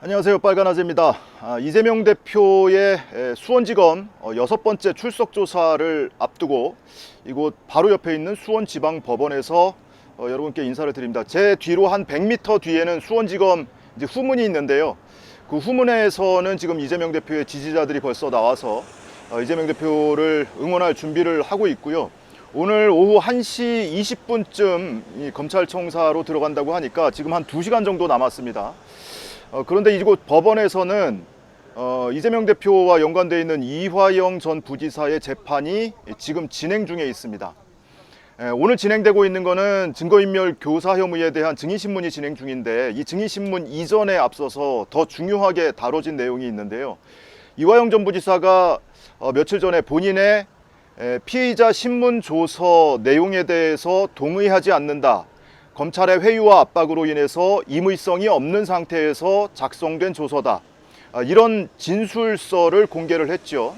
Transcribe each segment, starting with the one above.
안녕하세요. 빨간아재입니다. 아, 이재명 대표의 에, 수원지검 어, 여섯 번째 출석 조사를 앞두고 이곳 바로 옆에 있는 수원지방법원에서 어, 여러분께 인사를 드립니다. 제 뒤로 한 100m 뒤에는 수원지검 이제 후문이 있는데요. 그 후문에서는 지금 이재명 대표의 지지자들이 벌써 나와서 어, 이재명 대표를 응원할 준비를 하고 있고요. 오늘 오후 1시 20분쯤 이 검찰청사로 들어간다고 하니까 지금 한 2시간 정도 남았습니다 어, 그런데 이곳 법원에서는 어, 이재명 대표와 연관되어 있는 이화영 전 부지사의 재판이 지금 진행 중에 있습니다. 에, 오늘 진행되고 있는 것은 증거인멸 교사 혐의에 대한 증인신문이 진행 중인데 이 증인신문 이전에 앞서서 더 중요하게 다뤄진 내용이 있는데요. 이화영 전 부지사가 어, 며칠 전에 본인의 에, 피의자 신문 조서 내용에 대해서 동의하지 않는다. 검찰의 회유와 압박으로 인해서 임의성이 없는 상태에서 작성된 조서다. 아, 이런 진술서를 공개를 했죠.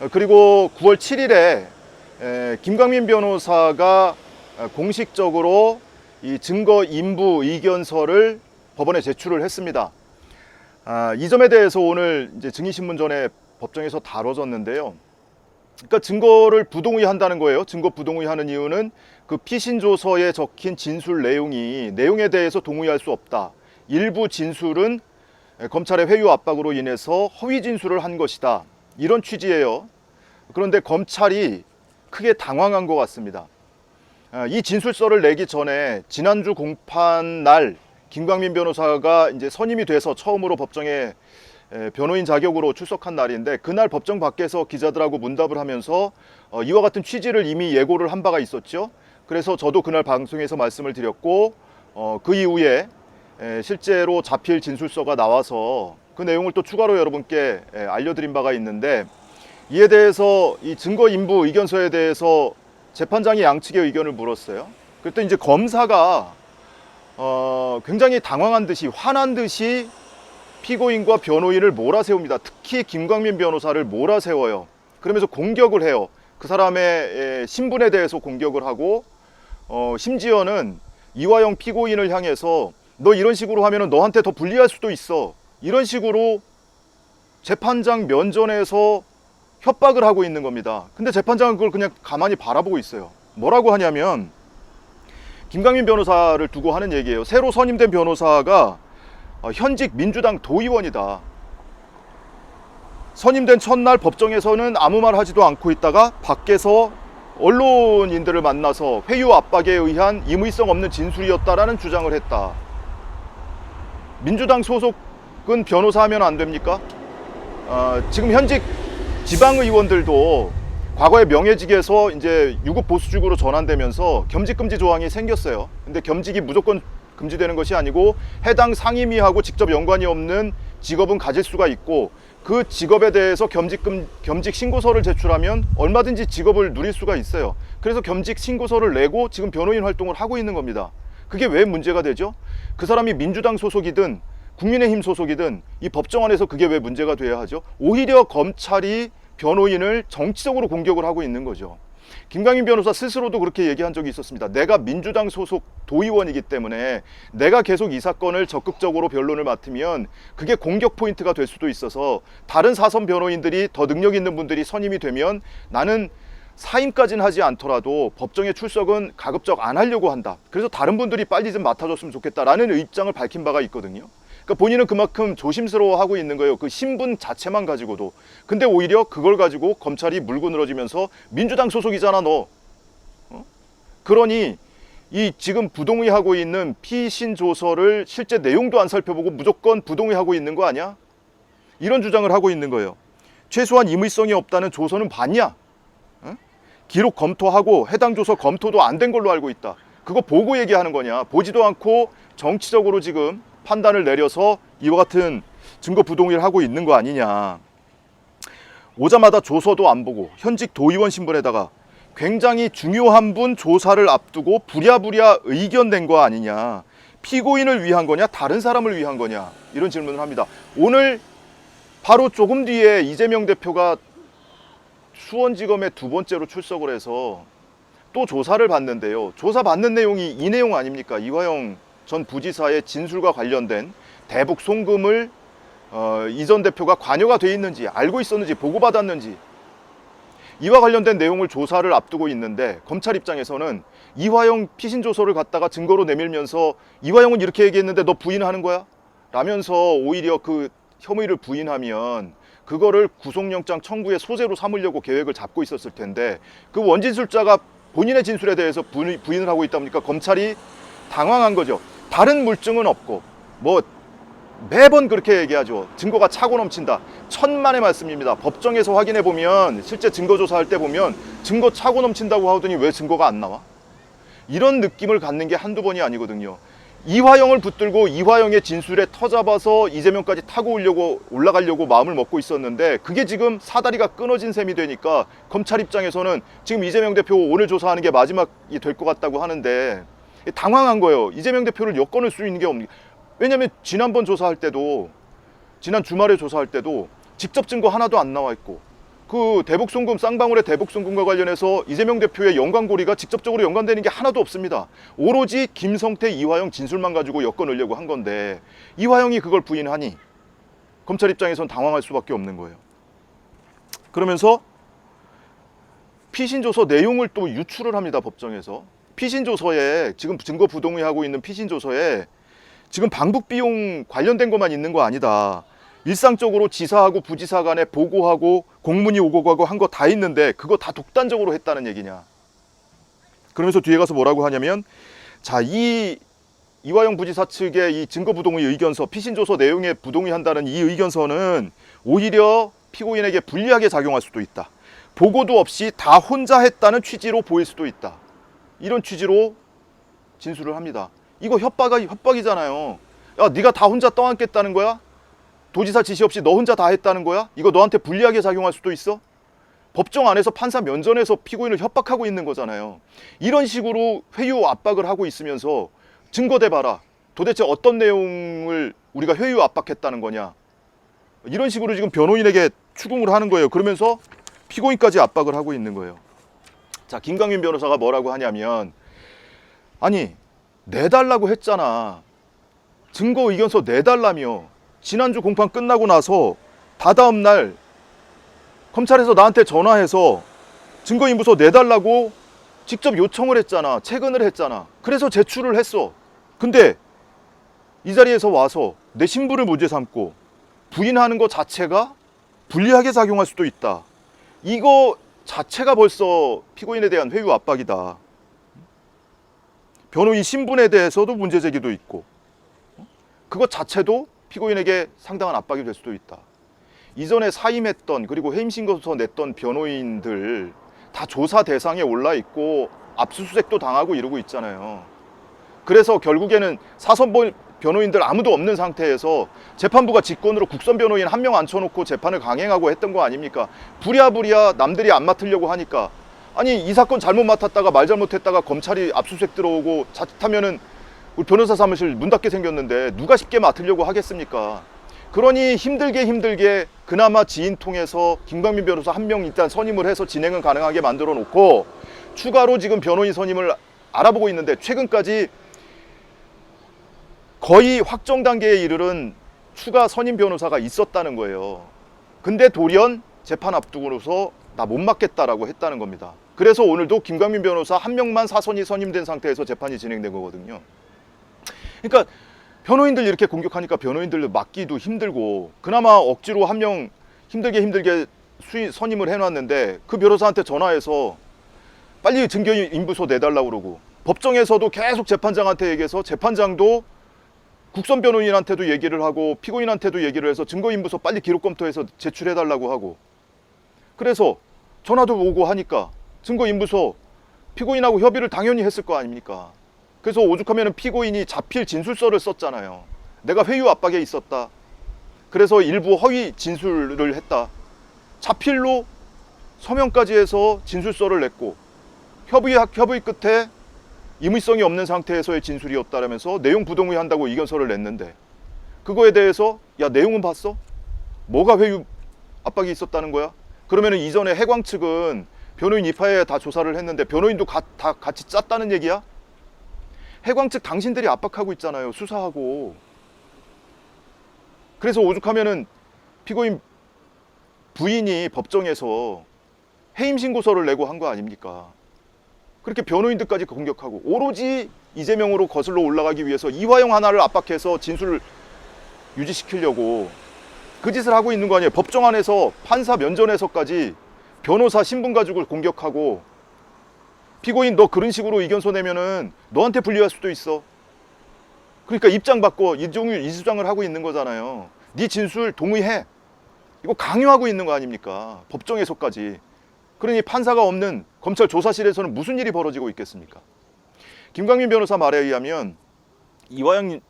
어, 그리고 9월 7일에 김광민 변호사가 어, 공식적으로 이 증거 인부 의견서를 법원에 제출을 했습니다. 아, 이 점에 대해서 오늘 이제 증인신문전에 법정에서 다뤄졌는데요. 그러니까 증거를 부동의한다는 거예요. 증거 부동의하는 이유는 그 피신 조서에 적힌 진술 내용이 내용에 대해서 동의할 수 없다. 일부 진술은 검찰의 회유 압박으로 인해서 허위 진술을 한 것이다. 이런 취지예요. 그런데 검찰이 크게 당황한 것 같습니다. 아, 이 진술서를 내기 전에 지난주 공판 날 김광민 변호사가 이제 선임이 돼서 처음으로 법정에 에, 변호인 자격으로 출석한 날인데 그날 법정 밖에서 기자들하고 문답을 하면서 어, 이와 같은 취지를 이미 예고를 한 바가 있었죠. 그래서 저도 그날 방송에서 말씀을 드렸고 어, 그 이후에 에, 실제로 자필 진술서가 나와서 그 내용을 또 추가로 여러분께 에, 알려드린 바가 있는데 이에 대해서 이 증거 인부 의견서에 대해서 재판장이 양측의 의견을 물었어요. 그때 이제 검사가 어, 굉장히 당황한 듯이 화난 듯이 피고인과 변호인을 몰아세웁니다. 특히 김광민 변호사를 몰아세워요. 그러면서 공격을 해요. 그 사람의 에, 신분에 대해서 공격을 하고 어, 심지어는 이화영 피고인을 향해서 너 이런 식으로 하면 너한테 더 불리할 수도 있어. 이런 식으로 재판장 면전에서 협박을 하고 있는 겁니다. 근데 재판장은 그걸 그냥 가만히 바라보고 있어요. 뭐라고 하냐면 김광민 변호사를 두고 하는 얘기예요. 새로 선임된 변호사가 어, 현직 민주당 도의원이다. 선임된 첫날 법정에서는 아무 말 하지도 않고 있다가 밖에서 언론인들을 만나서 회유 압박에 의한 임의성 없는 진술이었다라는 주장을 했다. 민주당 소속은 변호사 하면 안 됩니까? 어, 지금 현직 지방의원들도 과거에 명예직에서 이제 유급 보수직으로 전환되면서 겸직 금지 조항이 생겼어요. 근데 겸직이 무조건 금지되는 것이 아니고 해당 상임위하고 직접 연관이 없는 직업은 가질 수가 있고 그 직업에 대해서 겸직금 겸직 신고서를 제출하면 얼마든지 직업을 누릴 수가 있어요. 그래서 겸직 신고서를 내고 지금 변호인 활동을 하고 있는 겁니다. 그게 왜 문제가 되죠? 그 사람이 민주당 소속이든 국민의힘 소속이든 이 법정 안에서 그게 왜 문제가 돼야 하죠? 오히려 검찰이 변호인을 정치적으로 공격을 하고 있는 거죠. 김강인 변호사 스스로도 그렇게 얘기한 적이 있었습니다. 내가 민주당 소속 도의원이기 때문에 내가 계속 이 사건을 적극적으로 변론을 맡으면 그게 공격 포인트가 될 수도 있어서 다른 사선 변호인들이 더 능력 있는 분들이 선임이 되면 나는 사임까지는 하지 않더라도 법정에 출석은 가급적 안 하려고 한다. 그래서 다른 분들이 빨리 좀 맡아줬으면 좋겠다라는 입장을 밝힌 바가 있거든요. 그러니까 본인은 그만큼 조심스러워하고 있는 거예요. 그 신분 자체만 가지고도. 근데 오히려 그걸 가지고 검찰이 물고 늘어지면서 민주당 소속이잖아 너. 어? 그러니 이 지금 부동의하고 있는 피신 조서를 실제 내용도 안 살펴보고 무조건 부동의하고 있는 거 아니야? 이런 주장을 하고 있는 거예요. 최소한 임의성이 없다는 조서는 봤냐? 어? 기록 검토하고 해당 조서 검토도 안 된 걸로 알고 있다. 그거 보고 얘기하는 거냐? 보지도 않고 정치적으로 지금 판단을 내려서 이와 같은 증거 부동의를 하고 있는 거 아니냐. 오자마자 조서도 안 보고 현직 도의원 신분에다가 굉장히 중요한 분 조사를 앞두고 부랴부랴 의견 낸거 아니냐. 피고인을 위한 거냐, 다른 사람을 위한 거냐. 이런 질문을 합니다. 오늘 바로 조금 뒤에 이재명 대표가 수원지검에 두 번째로 출석을 해서 또 조사를 받는데요. 조사 받는 내용이 이 내용 아닙니까? 이화영 전 부지사의 진술과 관련된 대북 송금을 어, 이전 대표가 관여가 돼 있는지 알고 있었는지 보고받았는지 이와 관련된 내용을 조사를 앞두고 있는데 검찰 입장에서는 이화영 피신 조서를 갖다가 증거로 내밀면서 이화영은 이렇게 얘기했는데 너 부인하는 거야? 라면서 오히려 그 혐의를 부인하면 그거를 구속영장 청구의 소재로 삼으려고 계획을 잡고 있었을 텐데 그 원진술자가 본인의 진술에 대해서 부인- 부인을 하고 있다 보니까 검찰이 당황한 거죠. 다른 물증은 없고 뭐 매번 그렇게 얘기하죠. 증거가 차고 넘친다. 천만의 말씀입니다. 법정에서 확인해 보면 실제 증거 조사할 때 보면 증거 차고 넘친다고 하더니 왜 증거가 안 나와? 이런 느낌을 갖는 게 한두 번이 아니거든요. 이화영을 붙들고 이화영의 진술에 터잡아서 이재명까지 타고 오려고 올라가려고 마음을 먹고 있었는데 그게 지금 사다리가 끊어진 셈이 되니까 검찰 입장에서는 지금 이재명 대표 오늘 조사하는 게 마지막이 될 것 같다고 하는데 당황한 거예요. 이재명 대표를 엮어낼 수 있는 게 없는 왜냐면 지난번 조사할 때도 지난 주말에 조사할 때도 직접 증거 하나도 안 나와 있고 그 대북 송금 쌍방울의 대북 송금과 관련해서 이재명 대표의 연관고리가 직접적으로 연관되는 게 하나도 없습니다. 오로지 김성태, 이화영 진술만 가지고 엮어내려고 한 건데 이화영이 그걸 부인하니 검찰 입장에선 당황할 수밖에 없는 거예요. 그러면서 피신 조서 내용을 또 유출을 합니다 법정에서 피신 조서에 지금 증거 부동의하고 있는 피신 조서에 지금 방북 비용 관련된 것만 있는 거 아니다. 일상적으로 지사하고 부지사 간에 보고하고 공문이 오고 가고 한 거 다 있는데 그거 다 독단적으로 했다는 얘기냐. 그러면서 뒤에 가서 뭐라고 하냐면 자, 이 이화영 부지사 측의 이 증거 부동의 의견서 피신 조서 내용에 부동의한다는 이 의견서는 오히려 피고인에게 불리하게 작용할 수도 있다. 보고도 없이 다 혼자 했다는 취지로 보일 수도 있다. 이런 취지로 진술을 합니다. 이거 협박이 협박이잖아요. 야, 네가 다 혼자 떠안겠다는 거야? 도지사 지시 없이 너 혼자 다 했다는 거야? 이거 너한테 불리하게 작용할 수도 있어? 법정 안에서 판사 면전에서 피고인을 협박하고 있는 거잖아요. 이런 식으로 회유 압박을 하고 있으면서 증거 대봐라. 도대체 어떤 내용을 우리가 회유 압박했다는 거냐? 이런 식으로 지금 변호인에게 추궁을 하는 거예요. 그러면서 피고인까지 압박을 하고 있는 거예요. 자, 김강민 변호사가 뭐라고 하냐면 아니 내달라고 했잖아. 증거 의견서 내달라며 지난주 공판 끝나고 나서 다다음 날 검찰에서 나한테 전화해서 증거인부서 내달라고 직접 요청을 했잖아. 퇴근을 했잖아. 그래서 제출을 했어. 근데 이 자리에서 와서 내 신분을 문제 삼고 부인하는 것 자체가 불리하게 작용할 수도 있다. 이거 자체가 벌써 피고인에 대한 회유 압박이다. 변호인 신분에 대해서도 문제 제기도 있고 그것 자체도 피고인에게 상당한 압박이 될 수도 있다. 이전에 사임했던 그리고 해임 신고서 냈던 변호인들 다 조사 대상에 올라 있고 압수수색도 당하고 이러고 있잖아요. 그래서 결국에는 사선 보- 변호인들 아무도 없는 상태에서 재판부가 직권으로 국선 변호인 한 명 앉혀놓고 재판을 강행하고 했던 거 아닙니까? 부랴부랴 남들이 안 맡으려고 하니까 아니 이 사건 잘못 맡았다가 말 잘못했다가 검찰이 압수수색 들어오고 자칫하면은 우리 변호사 사무실 문 닫게 생겼는데 누가 쉽게 맡으려고 하겠습니까? 그러니 힘들게 힘들게 그나마 지인 통해서 김광민 변호사 한 명 일단 선임을 해서 진행은 가능하게 만들어 놓고 추가로 지금 변호인 선임을 알아보고 있는데 최근까지 거의 확정 단계에 이르른 추가 선임 변호사가 있었다는 거예요. 근데 돌연 재판 앞두고서 나 못 맡겠다라고 했다는 겁니다. 그래서 오늘도 김광민 변호사 한 명만 사선이 선임된 상태에서 재판이 진행된 거거든요. 그러니까 변호인들 이렇게 공격하니까 변호인들 맡기도 힘들고 그나마 억지로 한 명 힘들게 힘들게 수임 선임을 해놨는데 그 변호사한테 전화해서 빨리 증거 인부서 내달라고 그러고 법정에서도 계속 재판장한테 얘기해서 재판장도 국선 변호인한테도 얘기를 하고 피고인한테도 얘기를 해서 증거 인부서 빨리 기록 검토해서 제출해 달라고 하고 그래서 전화도 오고 하니까 증거 인부서 피고인하고 협의를 당연히 했을 거 아닙니까? 그래서 오죽하면 피고인이 자필 진술서를 썼잖아요. 내가 회유 압박에 있었다. 그래서 일부 허위 진술을 했다. 자필로 서명까지 해서 진술서를 냈고 협의 협의 끝에 임의성이 없는 상태에서의 진술이었다라면서 내용 부동의 한다고 이견서를 냈는데 그거에 대해서 야 내용은 봤어? 뭐가 회유 압박이 있었다는 거야? 그러면 은 이전에 해광 측은 변호인 입하에 다 조사를 했는데 변호인도 가- 다 같이 짰다는 얘기야? 해광 측 당신들이 압박하고 있잖아요. 수사하고. 그래서 오죽하면은 피고인 부인이 법정에서 해임 신고서를 내고 한 거 아닙니까? 그렇게 변호인들까지 공격하고 오로지 이재명으로 거슬러 올라가기 위해서 이화영 하나를 압박해서 진술을 유지시키려고 그 짓을 하고 있는 거 아니에요. 법정 안에서 판사 면전에서까지 변호사 신분 가지고 공격하고 피고인 너 그런 식으로 의견서 내면은 너한테 불리할 수도 있어. 그러니까 입장 바꿔 이종유 이주장을 하고 있는 거잖아요. 네 진술 동의해. 이거 강요하고 있는 거 아닙니까? 법정에서까지. 그러니 판사가 없는 검찰 조사실에서는 무슨 일이 벌어지고 있겠습니까? 김광민 변호사 말에 의하면 이화영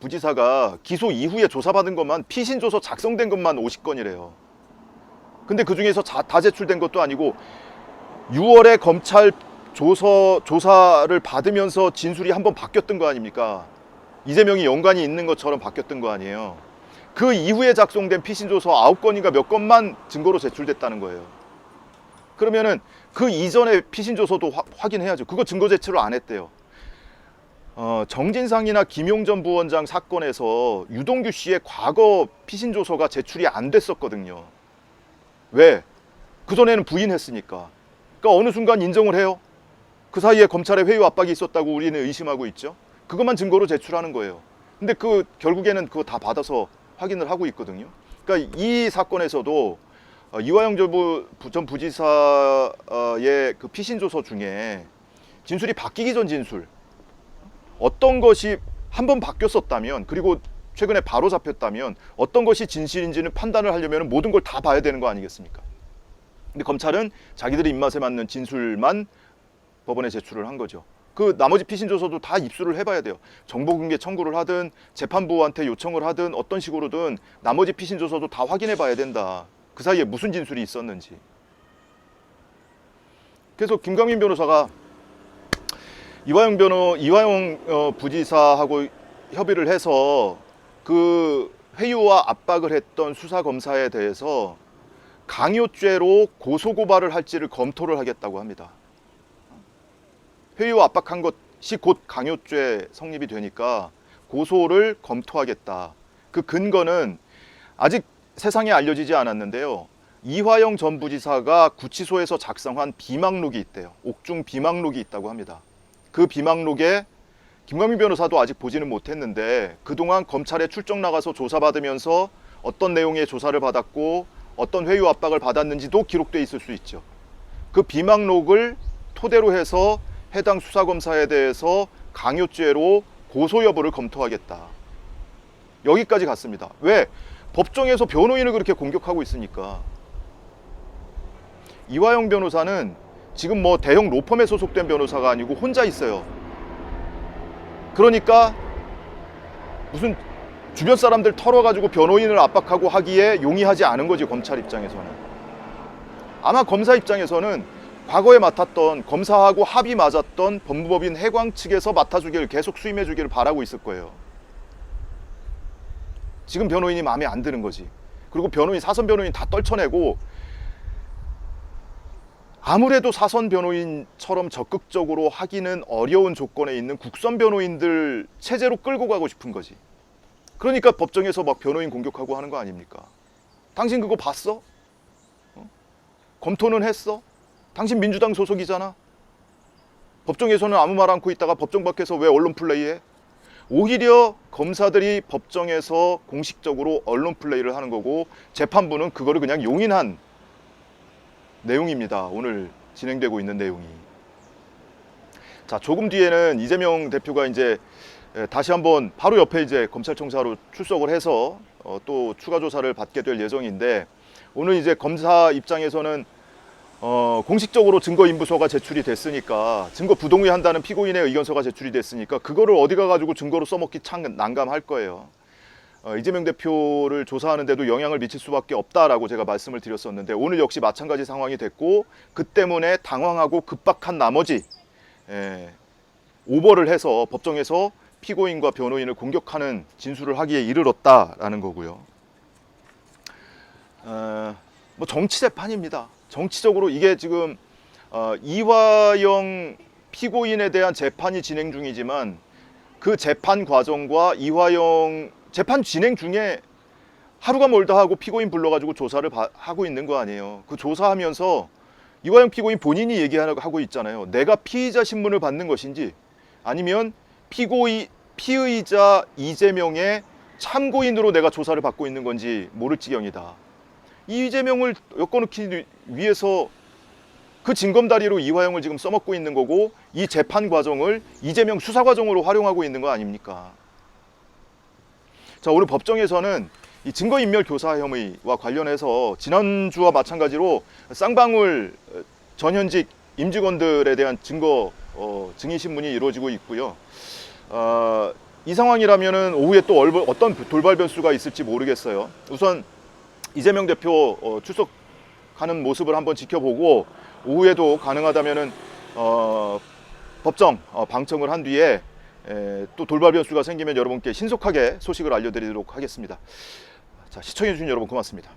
부지사가 기소 이후에 조사받은 것만 피신 조서 작성된 것만 50건이래요. 근데 그 중에서 다 제출된 것도 아니고 6월에 검찰 조서 조사를 받으면서 진술이 한번 바뀌었던 거 아닙니까? 이재명이 연관이 있는 것처럼 바뀌었던 거 아니에요. 그 이후에 작성된 피신 조서 9건인가 몇 건만 증거로 제출됐다는 거예요. 그러면은 그 이전에 피신 조서도 화- 확인해야죠. 그거 증거 제출을 안 했대요. 어, 정진상이나 김용전 부원장 사건에서 유동규 씨의 과거 피신 조서가 제출이 안 됐었거든요. 왜? 그 전에는 부인했으니까. 그러니까 어느 순간 인정을 해요. 그 사이에 검찰의 회유 압박이 있었다고 우리는 의심하고 있죠. 그것만 증거로 제출하는 거예요. 근데 그 결국에는 그거 다 받아서 확인을 하고 있거든요. 그러니까 이 사건에서도 어, 이화영 전 부- 전 부지사의 그 피신 조서 중에 진술이 바뀌기 전 진술 어떤 것이 한 번 바뀌었었다면 그리고 최근에 바로 잡혔다면 어떤 것이 진실인지는 판단을 하려면 모든 걸 다 봐야 되는 거 아니겠습니까? 근데 검찰은 자기들의 입맛에 맞는 진술만 법원에 제출을 한 거죠. 그 나머지 피신 조서도 다 입수를 해봐야 돼요. 정보공개 청구를 하든 재판부한테 요청을 하든 어떤 식으로든 나머지 피신 조서도 다 확인해봐야 된다. 그 사이에 무슨 진술이 있었는지. 그래서 김광민 변호사가 이화영 변호 이화영 어, 부지사하고 협의를 해서 그 회유와 압박을 했던 수사 검사에 대해서 강요죄로 고소 고발을 할지를 검토를 하겠다고 합니다. 회유와 압박한 것이 곧 강요죄 성립이 되니까 고소를 검토하겠다. 그 근거는 아직 세상에 알려지지 않았는데요. 이화영 전 부지사가 구치소에서 작성한 비망록이 있대요. 옥중 비망록이 있다고 합니다. 그 비망록에 김광민 변호사도 아직 보지는 못했는데 그동안 검찰에 출정 나가서 조사받으면서 어떤 내용의 조사를 받았고 어떤 회유 압박을 받았는지도 기록돼 있을 수 있죠. 그 비망록을 토대로 해서 해당 수사검사에 대해서 강요죄로 고소 여부를 검토하겠다. 여기까지 갔습니다. 왜? 법정에서 변호인을 그렇게 공격하고 있으니까. 이화영 변호사는 지금 뭐 대형 로펌에 소속된 변호사가 아니고 혼자 있어요. 그러니까 무슨 주변 사람들 털어가지고 변호인을 압박하고 하기에 용이하지 않은 거지 검찰 입장에서는. 아마 검사 입장에서는 과거에 맡았던 검사하고 합의 맞았던 법무법인 해광 측에서 맡아주기를 계속 수임해주기를 바라고 있을 거예요. 지금 변호인이 마음에 안 드는 거지. 그리고 변호인 사선 변호인 다 떨쳐내고 아무래도 사선 변호인처럼 적극적으로 하기는 어려운 조건에 있는 국선 변호인들 체제로 끌고 가고 싶은 거지. 그러니까 법정에서 막 변호인 공격하고 하는 거 아닙니까? 당신 그거 봤어? 어? 검토는 했어? 당신 민주당 소속이잖아. 법정에서는 아무 말 않고 있다가 법정 밖에서 왜 언론 플레이해? 오히려 검사들이 법정에서 공식적으로 언론 플레이를 하는 거고 재판부는 그거를 그냥 용인한 내용입니다. 오늘 진행되고 있는 내용이. 자, 조금 뒤에는 이재명 대표가 이제 에, 다시 한번 바로 옆에 이제 검찰청사로 출석을 해서 어, 또 추가 조사를 받게 될 예정인데 오늘 이제 검사 입장에서는 어, 공식적으로 증거인부서가 제출이 됐으니까 증거 부동의한다는 피고인의 의견서가 제출이 됐으니까 그거를 어디 가 가지고 증거로 써먹기 참 난감할 거예요. 어, 이재명 대표를 조사하는데도 영향을 미칠 수밖에 없다라고 제가 말씀을 드렸었는데 오늘 역시 마찬가지 상황이 됐고 그 때문에 당황하고 급박한 나머지 예, 오버를 해서 법정에서 피고인과 변호인을 공격하는 진술을 하기에 이르렀다라는 거고요. 어, 뭐 정치 재판입니다. 정치적으로 이게 지금 어, 이화영 피고인에 대한 재판이 진행 중이지만 그 재판 과정과 이화영 재판 진행 중에 하루가 멀다 하고 피고인 불러가지고 조사를 바- 하고 있는 거 아니에요. 그 조사하면서 이화영 피고인 본인이 얘기하고 있잖아요. 내가 피의자 신문을 받는 것인지 아니면 피고의 피의자 이재명의 참고인으로 내가 조사를 받고 있는 건지 모를 지경이다. 이재명을 엮어놓기 위해서 그 징검다리로 이화영을 지금 써먹고 있는 거고 이 재판 과정을 이재명 수사 과정으로 활용하고 있는 거 아닙니까? 자 오늘 법정에서는 이 증거인멸 교사 혐의와 관련해서 지난주와 마찬가지로 쌍방울 어, 전현직 임직원들에 대한 증거 어, 증인 신문이 이루어지고 있고요. 어, 이 상황이라면은 오후에 또 얼- 어떤 돌발 변수가 있을지 모르겠어요. 우선 이재명 대표 어, 출석 하는 모습을 한번 지켜보고 오후에도 가능하다면은 어, 법정 어, 방청을 한 뒤에 에, 또 돌발 변수가 생기면 여러분께 신속하게 소식을 알려드리도록 하겠습니다. 자 시청해주신 여러분 고맙습니다.